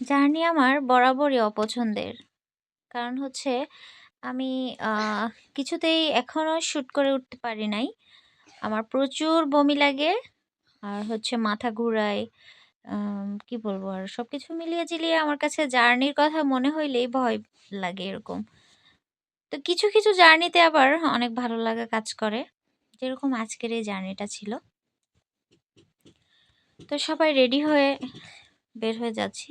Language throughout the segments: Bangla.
জার্নি আমার বরাবরই অপছন্দের। কারণ হচ্ছে আমি কিছুতেই এখনও শ্যুট করে উঠতে পারি নাই। আমার প্রচুর বমি লাগে আর হচ্ছে মাথা ঘুরায়। কি বলব আর সব কিছু মিলিয়ে ঝিলিয়ে আমার কাছে জার্নির কথা মনে হইলেই ভয় লাগে এরকম। তো কিছু, কিছু জার্নিতে আবার অনেক ভালো লাগা কাজ করে। যেরকম আজকের এই জার্নিটা ছিল। তো সবাই রেডি হয়ে বের হয়ে যাচ্ছি।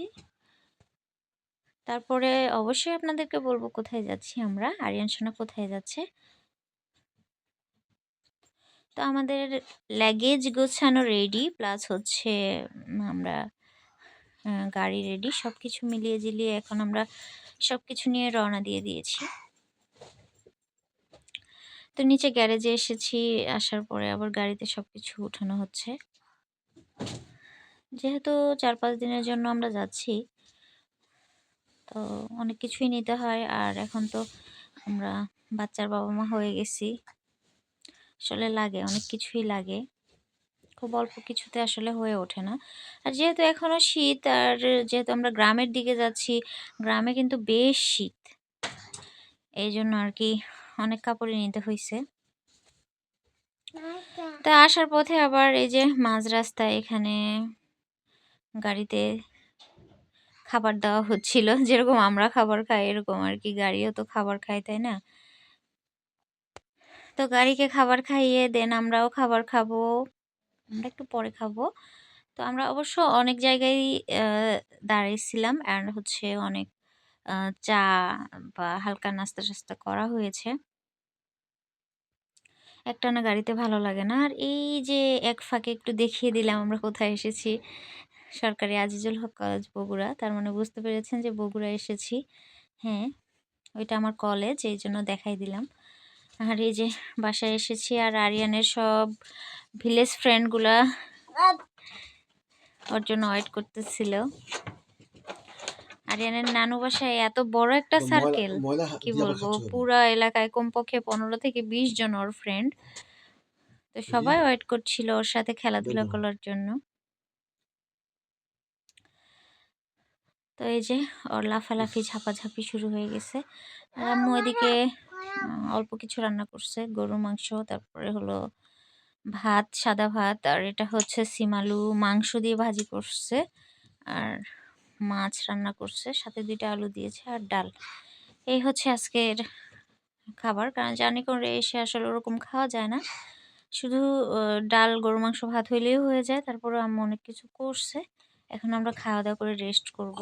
তারপরে অবশ্যই আপনাদেরকে বলব কোথায় যাচ্ছি আমরা। আরিয়ান সোনা কোথায় যাচ্ছে। তো আমাদের লাগেজ গোছানো রেডি প্লাস হচ্ছে আমরা গাড়ি রেডি। সব কিছু মিলিয়ে ঝিলিয়ে এখন আমরা সব কিছু নিয়ে রওনা দিয়ে দিয়েছি। তো নিচে গ্যারেজে এসেছি। আসার পরে আবার গাড়িতে সব কিছু উঠানো হচ্ছে। যেহেতু ৪-৫ দিনের জন্য আমরা যাচ্ছি। তো অনেক কিছুই নিতে হয়। আর এখন তো আমরা বাচ্চার বাবা-মা হয়ে গেছি। আসলে লাগে, অনেক কিছুই লাগে। খুব অল্প কিছুতে আসলে হয়ে ওঠে না। আর যেহেতু এখনও শীত আর যেহেতু আমরা গ্রামের দিকে যাচ্ছি, গ্রামে কিন্তু বেশ শীত। এই জন্য আর কি অনেক কাপড়ই নিতে হয়েছে তা আসার পথে আবার এই যে মাঝ রাস্তায় এখানে গাড়িতে খাবার দেওয়া হচ্ছিল। যেরকম আমরা খাবার খাই এরকম আর কি গাড়িও তো খাবার খায়, তাই না? তো গাড়িকে খাবার খাইয়ে দেন আমরাও খাবার খাব। আমরা একটু পরে খাব। তো আমরা অবশ্য অনেক জায়গায় আ দাঁড়াইছিলাম অ্যান্ড হচ্ছে অনেক চা বা হালকা নাস্তা-টাস্তা করা হয়েছে। একটানা গাড়িতে ভালো লাগে না। আর এই যে এক ফাঁকে একটু দেখিয়ে দিলাম আমরা কোথায় এসেছি। সরকারি আজিজুল হক কলেজ বগুড়া। তার মানে বুঝতে পেরেছেন যে বগুড়া এসেছি। হ্যাঁ, ওইটা আমার কলেজ এই জন্য দেখাই দিলাম। আর এই যে বাসায় এসেছি আর আরিয়ানের সব ভিলেজ ফ্রেন্ডগুলা ওর জন্য ওয়েট করতেছিল। আরিয়ানের নানু বাসায় এত বড় একটা সার্কেল কি বলব পুরা এলাকায় কমপক্ষে ১৫ থেকে ২০ জন ওর ফ্রেন্ড। তো সবাই ওয়েট করছিল ওর সাথে খেলাধুলা করার জন্য। তো এই যে ওর লাফালাফি ঝাপাঝাপি শুরু হয়ে গেছে। আর আম্মু এদিকে অল্প কিছু রান্না করছে। গরুর মাংস, তারপরে হলো ভাত, সাদা ভাত আর এটা হচ্ছে সিম আলু মাংস দিয়ে ভাজি করছে। আর মাছ রান্না করছে। সাথে দুইটা আলু দিয়েছে আর ডাল। এই হচ্ছে আজকের খাবার। কারণ জার্নি করে এসে আসলে ওরকম খাওয়া যায় না। শুধু ডাল, গরুর মাংস, ভাত হইলেই হয়ে যায়। তারপরে আম্মু অনেক কিছু করছে। এখন আমরা খাওয়া-দাওয়া করে রেস্ট করব।